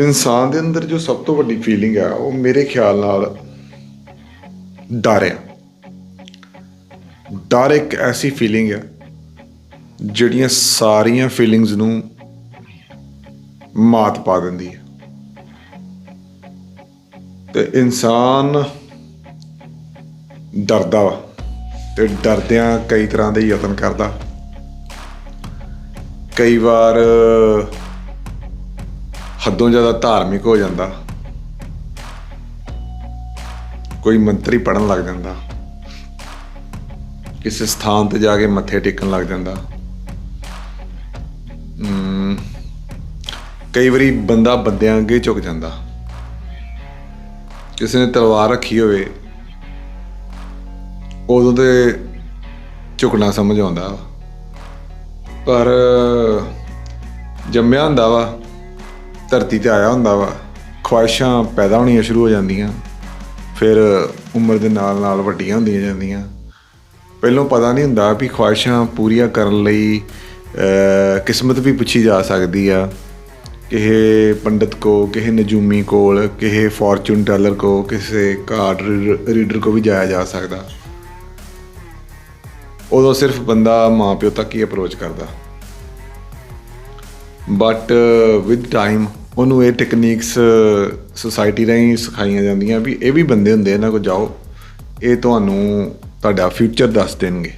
ਇਨਸਾਨ ਦੇ ਅੰਦਰ ਜੋ ਸਭ ਤੋਂ ਵੱਡੀ ਫੀਲਿੰਗ ਆ, ਉਹ ਮੇਰੇ ਖਿਆਲ ਨਾਲ ਡਰ ਆ। ਡਰ ਇੱਕ ਐਸੀ ਫੀਲਿੰਗ ਹੈ ਜਿਹੜੀਆਂ ਸਾਰੀਆਂ ਫੀਲਿੰਗਸ ਨੂੰ ਮਾਤ ਪਾ ਦਿੰਦੀ ਹੈ ਤੇ ਇਨਸਾਨ ਡਰਦਾ ਵਾ ਤੇ ਡਰਦਿਆਂ ਕਈ ਤਰ੍ਹਾਂ ਦੇ ਯਤਨ ਕਰਦਾ। ਕਈ ਵਾਰ ਹੱਦੋਂ ਜ਼ਿਆਦਾ ਧਾਰਮਿਕ ਹੋ ਜਾਂਦਾ। ਕੋਈ ਮੰਤਰੀ ਪੜਨ ਲੱਗ ਜਾਂਦਾ। ਕਿਸੇ ਸਥਾਨ ਤੇ ਜਾ ਕੇ ਮੱਥੇ ਟੇਕਣ ਲੱਗ ਜਾਂਦਾ। ਕਈ ਵਾਰੀ ਬੰਦਾ ਬੰਦਿਆਂ ਅੱਗੇ ਝੁਕ ਜਾਂਦਾ। ਕਿਸੇ ਨੇ ਤਲਵਾਰ ਰੱਖੀ ਹੋਵੇ, ਉਦੋਂ ਤੇ ਝੁਕਣਾ ਸਮਝ ਆਉਂਦਾ। ਵਾ। ਪਰ ਜੰਮਿਆ ਹੁੰਦਾ ਵਾ। ਧਰਤੀ ਤੇ ਆਇਆ ਹੁੰਦਾ ਵਾ, ਖੁਆਇਸ਼ਾਂ ਪੈਦਾ ਹੋਣੀਆਂ ਸ਼ੁਰੂ ਹੋ ਜਾਂਦੀਆਂ। ਫਿਰ ਉਮਰ ਦੇ ਨਾਲ ਨਾਲ ਵੱਡੀਆਂ ਹੁੰਦੀਆਂ ਜਾਂਦੀਆਂ। ਪਹਿਲਾਂ ਪਤਾ ਨਹੀਂ ਹੁੰਦਾ ਵੀ ਖੁਆਇਸ਼ਾਂ ਪੂਰੀਆਂ ਕਰਨ ਲਈ ਕਿਸਮਤ ਵੀ ਪੁੱਛੀ ਜਾ ਸਕਦੀ ਆ। ਕਿਸੇ ਪੰਡਤ ਕੋ ਕਿਸੇ ਨਜੂਮੀ ਕੋਲ ਕਿਸੇ ਫੋਰਚੂਨ ਟੈਲਰ ਕੋ, ਕਿਸੇ ਕਾਰਡ ਰੀਡਰ ਕੋ ਵੀ ਜਾਇਆ ਜਾ ਸਕਦਾ। ਉਦੋਂ ਸਿਰਫ ਬੰਦਾ ਮਾਪਿਓ ਤੱਕ ਹੀ ਅਪਰੋਚ ਕਰਦਾ। ਬਟ ਵਿਦ ਟਾਈਮ ਉਹਨੂੰ ਇਹ ਟੈਕਨੀਕਸ ਸੁਸਾਇਟੀ ਰਾਹੀਂ ਸਿਖਾਈਆਂ ਜਾਂਦੀਆਂ ਵੀ ਇਹ ਵੀ ਬੰਦੇ ਹੁੰਦੇ ਇਹਨਾਂ ਕੋਲ ਜਾਓ। ਇਹ ਤੁਹਾਨੂੰ ਤੁਹਾਡਾ ਫਿਊਚਰ ਦੱਸ ਦੇਣਗੇ।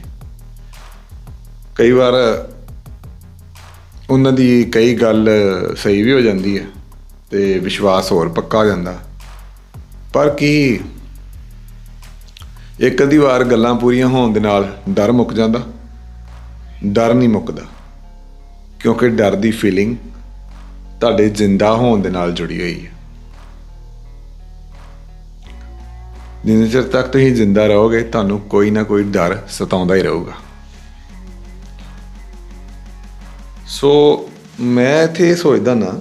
ਕਈ ਵਾਰ ਉਹਨਾਂ ਦੀ ਕਈ ਗੱਲ ਸਹੀ ਵੀ ਹੋ ਜਾਂਦੀ ਹੈ ਤੇ ਵਿਸ਼ਵਾਸ ਹੋਰ ਪੱਕਾ ਹੋ ਜਾਂਦਾ। ਪਰ ਕੀ ਇੱਕ ਅੱਧੀ ਵਾਰ ਗੱਲਾਂ ਪੂਰੀਆਂ ਹੋਣ ਦੇ ਨਾਲ ਡਰ ਮੁੱਕ ਜਾਂਦਾ? ਡਰ ਨਹੀਂ ਮੁੱਕਦਾ। ਕਿਉਂਕਿ ਡਰ ਦੀ ਫੀਲਿੰਗ ਤੁਹਾਡੇ ਜ਼ਿੰਦਾ ਹੋਣ ਦੇ ਨਾਲ ਜੁੜੀ ਹੋਈ ਹੈ। ਜਿੰਨੇ ਚਿਰ ਤੱਕ ਤੁਸੀਂ ਜ਼ਿੰਦਾ ਰਹੋਗੇ, ਤੁਹਾਨੂੰ ਕੋਈ ਨਾ ਕੋਈ ਡਰ ਸਤਾਉਂਦਾ ਹੀ ਰਹੂਗਾ। ਸੋ ਮੈਂ ਇੱਥੇ ਇਹ ਸੋਚਦਾ ਨਾ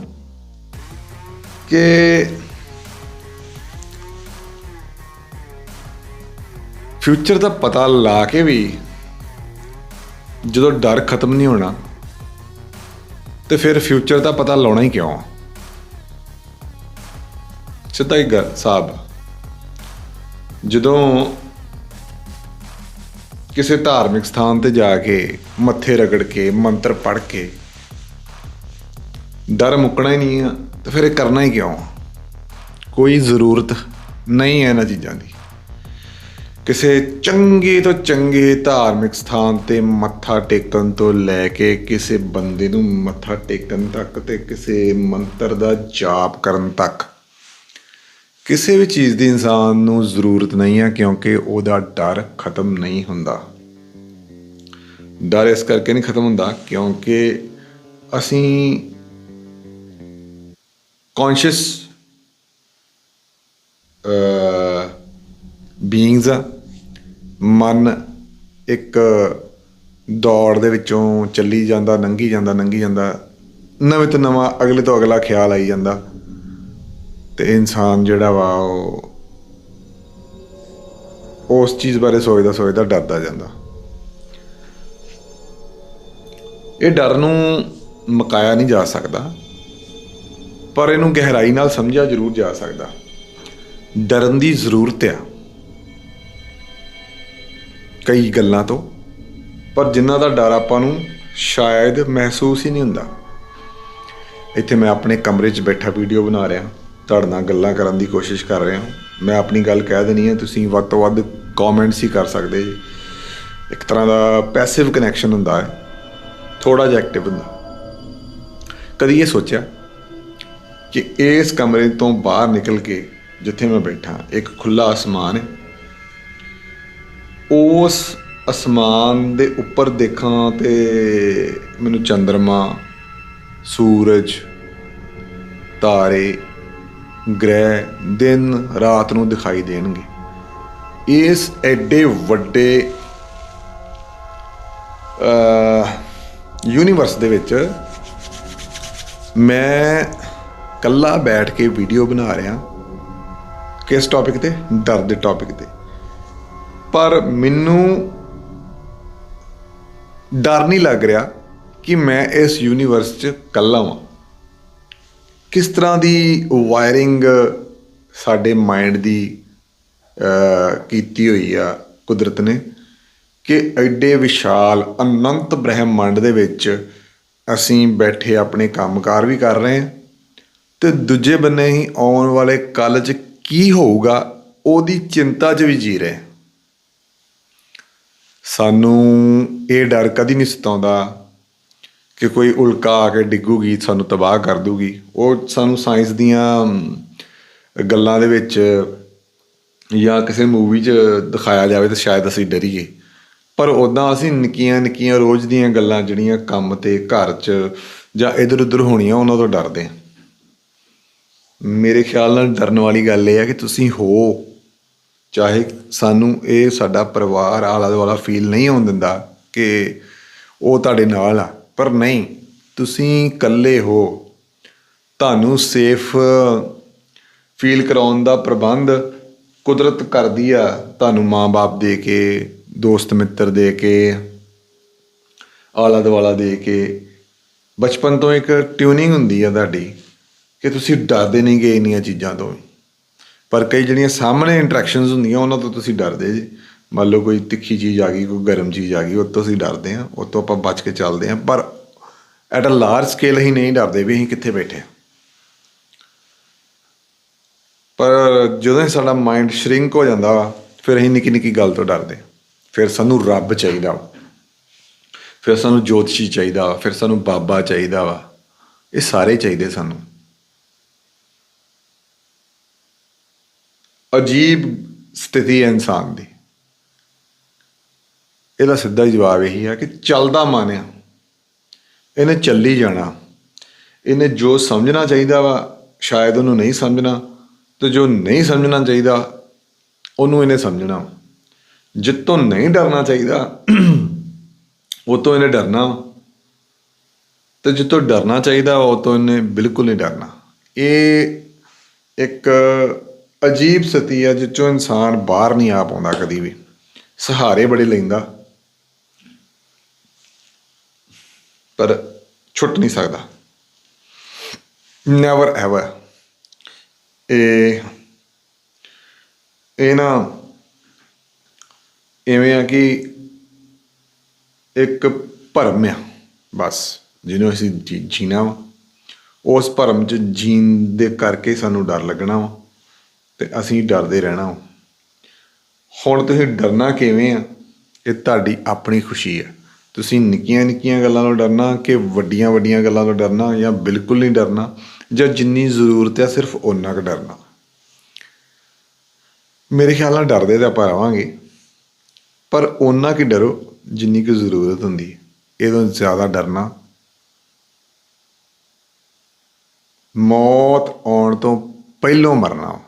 ਕਿ ਫਿਊਚਰ ਦਾ ਪਤਾ ਲਾ ਕੇ ਵੀ ਜਦੋਂ ਡਰ ਖਤਮ ਨਹੀਂ ਹੋਣਾ ਤੇ ਫਿਰ ਫਿਊਚਰ ਦਾ ਪਤਾ ਲਾਉਣਾ ਹੀ ਕਿਉਂ ਸਿੱਧਾ ਹੀ ਗੱਲ ਸਾਹਿਬ ਜਦੋਂ ਕਿਸੇ ਧਾਰਮਿਕ ਸਥਾਨ ਤੇ ਜਾ ਕੇ ਮੱਥੇ ਰਗੜ ਕੇ, ਮੰਤਰ ਪੜ੍ਹ ਕੇ ਡਰ ਮੁੱਕਣਾ ਹੀ ਨਹੀਂ ਆ, ਤੇ ਫਿਰ ਇਹ ਕਰਨਾ ਹੀ ਕਿਉਂ ਕੋਈ ਜ਼ਰੂਰਤ ਨਹੀਂ ਹੈ ਇਹਨਾਂ ਚੀਜ਼ਾਂ ਦੀ। ਕਿਸੇ ਚੰਗੇ ਤੋਂ ਚੰਗੇ ਧਾਰਮਿਕ ਸਥਾਨ ਤੇ ਮੱਥਾ ਟੇਕਣ ਤੋਂ ਲੈ ਕੇ ਕਿਸੇ ਬੰਦੇ ਨੂੰ ਮੱਥਾ ਟੇਕਣ ਤੱਕ ਤੇ ਕਿਸੇ ਮੰਤਰ ਦਾ ਜਾਪ ਕਰਨ ਤੱਕ। ਕਿਸੇ ਵੀ ਚੀਜ਼ ਦੀ ਇਨਸਾਨ ਨੂੰ ਜ਼ਰੂਰਤ ਨਹੀਂ ਹੈ ਕਿਉਂਕਿ ਉਹਦਾ ਡਰ ਖਤਮ ਨਹੀਂ ਹੁੰਦਾ। ਡਰ ਇਸ ਕਰਕੇ ਨਹੀਂ ਖਤਮ ਹੁੰਦਾ ਕਿਉਂਕਿ ਅਸੀਂ ਕੌਨਸ਼ੀਅਸ ਬੀਇੰਗਸ ਆ। ਮਨ ਇੱਕ ਦੌੜ ਦੇ ਵਿੱਚੋਂ ਚੱਲੀ ਜਾਂਦਾ ਲੰਘੀ ਜਾਂਦਾ ਲੰਘੀ ਜਾਂਦਾ, ਨਵੇਂ ਤੋਂ ਨਵਾਂ ਅਗਲੇ ਤੋਂ ਅਗਲਾ ਖਿਆਲ ਆਈ ਜਾਂਦਾ ਤੇ ਇਨਸਾਨ ਜਿਹੜਾ ਵਾ ਉਹ ਉਸ ਚੀਜ਼ ਬਾਰੇ ਸੋਚਦਾ ਸੋਚਦਾ ਡਰਦਾ ਜਾਂਦਾ। ਇਹ ਡਰ ਨੂੰ ਮਕਾਇਆ ਨਹੀਂ ਜਾ ਸਕਦਾ, ਪਰ ਇਹਨੂੰ ਗਹਿਰਾਈ ਨਾਲ ਸਮਝਿਆ ਜ਼ਰੂਰ ਜਾ ਸਕਦਾ। ਡਰਨ ਦੀ ਜ਼ਰੂਰਤ ਆ। ਕਈ ਗੱਲਾਂ ਤੋਂ, ਪਰ ਜਿਨ੍ਹਾਂ ਦਾ ਡਰ ਆਪਾਂ ਨੂੰ ਸ਼ਾਇਦ ਮਹਿਸੂਸ ਹੀ ਨਹੀਂ ਹੁੰਦਾ। ਇੱਥੇ ਮੈਂ ਆਪਣੇ ਕਮਰੇ 'ਚ ਬੈਠਾ ਵੀਡੀਓ ਬਣਾ ਰਿਹਾ ਤੁਹਾਡੇ ਨਾਲ ਗੱਲਾਂ ਕਰਨ ਦੀ ਕੋਸ਼ਿਸ਼ ਕਰ ਰਿਹਾ ਮੈਂ ਆਪਣੀ ਗੱਲ ਕਹਿ ਦੇਣੀ ਹੈ, ਤੁਸੀਂ ਵੱਧ ਤੋਂ ਵੱਧ ਕਮੈਂਟਸ ਹੀ ਕਰ ਸਕਦੇ ਜੀ। ਇੱਕ ਤਰ੍ਹਾਂ ਦਾ ਪੈਸਿਵ ਕਨੈਕਸ਼ਨ ਹੁੰਦਾ ਹੈ। ਥੋੜਾ ਜਿਹਾ ਐਕਟਿਵ ਹੁੰਦਾ। ਕਦੀ ਇਹ ਸੋਚਿਆ ਕਿ ਇਸ ਕਮਰੇ ਤੋਂ ਬਾਹਰ ਨਿਕਲ ਕੇ ਜਿੱਥੇ ਮੈਂ ਬੈਠਾ, ਇੱਕ ਖੁੱਲਾ ਅਸਮਾਨ ਹੈ। ਉਸ ਅਸਮਾਨ ਦੇ ਉੱਪਰ ਦੇਖਾਂ ਤੇ ਮੈਨੂੰ ਚੰ드ਰਮਾ ਸੂਰਜ, ਤਾਰੇ, ਗ੍ਰਹਿ, ਦਿਨ, ਰਾਤ ਨੂੰ ਦਿਖਾਈ ਦੇਣਗੇ। ਇਸ ਐਡੇ ਵੱਡੇ ਯੂਨੀਵਰਸ ਦੇ ਵਿੱਚ ਮੈਂ ਕੱਲਾ ਬੈਠ ਕੇ ਵੀਡੀਓ ਬਣਾ ਰਿਹਾ ਕਿਸ ਟੌਪਿਕ ਤੇ? ਡਰ ਦੇ ਟੌਪਿਕ ਤੇ। ਪਰ ਮੈਨੂੰ ਡਰ ਨਹੀਂ ਲੱਗ ਰਿਹਾ ਕਿ ਮੈਂ ਇਸ ਯੂਨੀਵਰਸ 'ਚ ਇਕੱਲਾ ਵਾਂ। ਕਿਸ ਤਰ੍ਹਾਂ ਦੀ ਵਾਇਰਿੰਗ ਸਾਡੇ ਮਾਈਂਡ ਦੀ ਕੀਤੀ ਹੋਈ ਆ ਕੁਦਰਤ ਨੇ ਕਿ ਐਡੇ ਵਿਸ਼ਾਲ, ਅਨੰਤ ਬ੍ਰਹਿਮੰਡ ਦੇ ਵਿੱਚ ਅਸੀਂ ਬੈਠੇ ਆਪਣੇ ਕੰਮਕਾਰ ਵੀ ਕਰ ਰਹੇ ਹਾਂ ਤੇ ਦੂਜੇ ਬੰਨੇ ਹੀ ਆਉਣ ਵਾਲੇ ਕੱਲ 'ਚ ਕੀ ਹੋਊਗਾ, ਉਹਦੀ ਚਿੰਤਾ 'ਚ ਵੀ ਜੀ ਰਹੇ ਸਾਨੂੰ ਇਹ ਡਰ ਕਦੀ ਨਹੀਂ ਸਤਾਉਂਦਾ ਕਿ ਕੋਈ ਉਲਕਾ ਆ ਕੇ ਡਿੱਗੂਗੀ, ਸਾਨੂੰ ਤਬਾਹ ਕਰ ਦੂਗੀ ਉਹ ਸਾਨੂੰ ਸਾਇੰਸ ਦੀਆਂ ਗੱਲਾਂ ਦੇ ਵਿੱਚ ਜਾਂ ਕਿਸੇ ਮੂਵੀ 'ਚ ਦਿਖਾਇਆ ਜਾਵੇ ਤਾਂ ਸ਼ਾਇਦ ਅਸੀਂ ਡਰੀਏ। ਪਰ ਉਦਾਂ ਅਸੀਂ ਨਿੱਕੀਆਂ ਨਿੱਕੀਆਂ ਰੋਜ਼ ਦੀਆਂ ਗੱਲਾਂ ਜਿਹੜੀਆਂ ਕੰਮ ਤੇ, ਘਰ 'ਚ ਜਾਂ ਇਧਰ ਉਧਰ ਹੋਣੀਆਂ, ਉਹਨਾਂ ਤੋਂ ਡਰਦੇ ਹਾਂ। ਮੇਰੇ ਖਿਆਲ ਨਾਲ ਡਰਨ ਵਾਲੀ ਗੱਲ ਇਹ ਹੈ ਕਿ ਤੁਸੀਂ ਹੋ। ਚਾਹੇ ਸਾਨੂੰ ਇਹ ਸਾਡਾ ਪਰਿਵਾਰ ਆਲਾ ਦੁਆਲਾ ਫੀਲ ਨਹੀਂ ਹੋਣ ਦਿੰਦਾ ਕਿ ਉਹ ਤੁਹਾਡੇ ਨਾਲ ਆ, ਪਰ ਨਹੀਂ, ਤੁਸੀਂ ਇਕੱਲੇ ਹੋ। ਤੁਹਾਨੂੰ ਸੇਫ ਫੀਲ ਕਰਾਉਣ ਦਾ ਪ੍ਰਬੰਧ ਕੁਦਰਤ ਕਰਦੀ ਆ, ਤੁਹਾਨੂੰ ਮਾਂ-ਬਾਪ ਦੇ ਕੇ, ਦੋਸਤ ਮਿੱਤਰ ਦੇ ਕੇ, ਆਲਾ ਦੁਆਲਾ ਦੇ ਕੇ। ਬਚਪਨ ਤੋਂ ਇੱਕ ਟਿਊਨਿੰਗ ਹੁੰਦੀ ਆ ਤੁਹਾਡੀ ਕਿ ਤੁਸੀਂ ਡਰਦੇ ਨਹੀਂ ਗਏ ਇੰਨੀਆਂ ਚੀਜ਼ਾਂ ਤੋਂ ਪਰ ਕਈ ਜਿਹੜੀਆਂ ਸਾਹਮਣੇ ਇੰਟਰੈਕਸ਼ਨਸ ਹੁੰਦੀਆਂ, ਉਹਨਾਂ ਤੋਂ ਤੁਸੀਂ ਡਰਦੇ ਜੀ। ਮੰਨ ਲਓ ਕੋਈ ਤਿੱਖੀ ਚੀਜ਼ ਆ ਗਈ, ਕੋਈ ਗਰਮ ਚੀਜ਼ ਆ ਗਈ, ਉਹ ਤੋਂ ਅਸੀਂ ਡਰਦੇ ਹਾਂ, ਉਹ ਤੋਂ ਆਪਾਂ ਬਚ ਕੇ ਚੱਲਦੇ ਹਾਂ। ਪਰ ਐਟ ਅ ਲਾਰਜ ਸਕੇਲ ਅਸੀਂ ਨਹੀਂ ਡਰਦੇ ਵੀ ਅਸੀਂ ਕਿੱਥੇ ਬੈਠੇ ਪਰ ਜਦੋਂ ਹੀ ਸਾਡਾ ਮਾਈਂਡ ਸ਼ਰਿੰਕ ਹੋ ਜਾਂਦਾ ਵਾ ਫਿਰ ਅਸੀਂ ਨਿੱਕੀ ਨਿੱਕੀ ਗੱਲ ਤੋਂ ਡਰਦੇ ਫਿਰ ਸਾਨੂੰ ਰੱਬ ਚਾਹੀਦਾ ਵਾ। ਫਿਰ ਸਾਨੂੰ ਜੋਤਸ਼ੀ ਚਾਹੀਦਾ ਵਾ, ਫਿਰ ਸਾਨੂੰ ਬਾਬਾ ਚਾਹੀਦਾ ਵਾ। ਇਹ ਸਾਰੇ ਚਾਹੀਦੇ ਸਾਨੂੰ। ਅਜੀਬ ਸਥਿਤੀ ਹੈ ਇਨਸਾਨ ਦੀ। ਇਹਦਾ ਸਿੱਧਾ ਹੀ ਜਵਾਬ ਇਹੀ ਹੈ ਕਿ ਚੱਲਦਾ ਮਾਨਿਆ। ਇਹਨੇ ਚੱਲੀ ਜਾਣਾ। ਇਹਨੇ ਜੋ ਸਮਝਣਾ ਚਾਹੀਦਾ ਵਾ, ਸ਼ਾਇਦ ਉਹਨੂੰ ਨਹੀਂ ਸਮਝਣਾ। ਤੇ ਜੋ ਨਹੀਂ ਸਮਝਣਾ ਚਾਹੀਦਾ, ਉਹਨੂੰ ਇਹਨੇ ਸਮਝਣਾ। ਜਿੱਤੋਂ ਨਹੀਂ ਡਰਨਾ ਚਾਹੀਦਾ ਉਹ ਤੋਂ ਇਹਨੇ ਡਰਨਾ। ਤੇ ਜਿੱਤੋਂ ਡਰਨਾ ਚਾਹੀਦਾ ਉਹ ਤੋਂ ਇਹਨੇ ਬਿਲਕੁਲ ਨਹੀਂ ਡਰਨਾ। ਇਹ ਇੱਕ ਅਜੀਬ ਸਥਿਤੀ ਹੈ ਜਿੱਚੋਂ ਇਨਸਾਨ ਬਾਹਰ ਨਹੀਂ ਆ ਪਾਉਂਦਾ ਕਦੀ ਵੀ। ਸਹਾਰੇ ਬੜੇ ਲੈਂਦਾ। ਪਰ ਛੁੱਟ ਨਹੀਂ ਸਕਦਾ। ਨੈਵਰ ਐਵਰ ਇਹ ਇਹ ਨਾ ਐਵੇਂ ਆ ਕਿ ਇੱਕ ਭਰਮ ਆ, ਬਸ, ਜਿਹਨੂੰ ਅਸੀਂ ਜੀ- ਜੀਣਾ ਵਾ। ਉਸ ਭਰਮ 'ਚ ਜੀਣ ਦੇ ਕਰਕੇ ਸਾਨੂੰ ਡਰ ਲੱਗਣਾ ਵਾ। ਤੇ ਅਸੀਂ ਡਰਦੇ ਰਹਿਣਾ ਹੁਣ ਤੁਸੀਂ ਡਰਨਾ ਕਿਵੇਂ ਆ? ਇਹ ਤੁਹਾਡੀ ਆਪਣੀ ਖੁਸ਼ੀ ਆ। ਤੁਸੀਂ ਨਿੱਕੀਆਂ ਨਿੱਕੀਆਂ ਗੱਲਾਂ ਤੋਂ ਡਰਨਾ ਕਿ ਵੱਡੀਆਂ ਵੱਡੀਆਂ ਗੱਲਾਂ ਤੋਂ ਡਰਨਾ ਜਾਂ ਬਿਲਕੁਲ ਨਹੀਂ ਡਰਨਾ ਜਾਂ ਜਿੰਨੀ ਜ਼ਰੂਰਤ ਹੈ ਸਿਰਫ ਓਨਾ ਕੁ ਡਰਨਾ। ਮੇਰੇ ਖਿਆਲ ਨਾਲ ਡਰਦੇ ਤਾਂ ਆਪਾਂ ਰਵਾਂਗੇ, ਪਰ ਓਨਾ ਕਿ ਡਰੋ ਜਿੰਨੀ ਕੁ ਜ਼ਰੂਰਤ ਹੁੰਦੀ ਹੈ ਇਹਦੋਂ ਜ਼ਿਆਦਾ ਡਰਨਾ। ਮੌਤ ਆਉਣ ਤੋਂ ਪਹਿਲੋਂ ਮਰਨਾ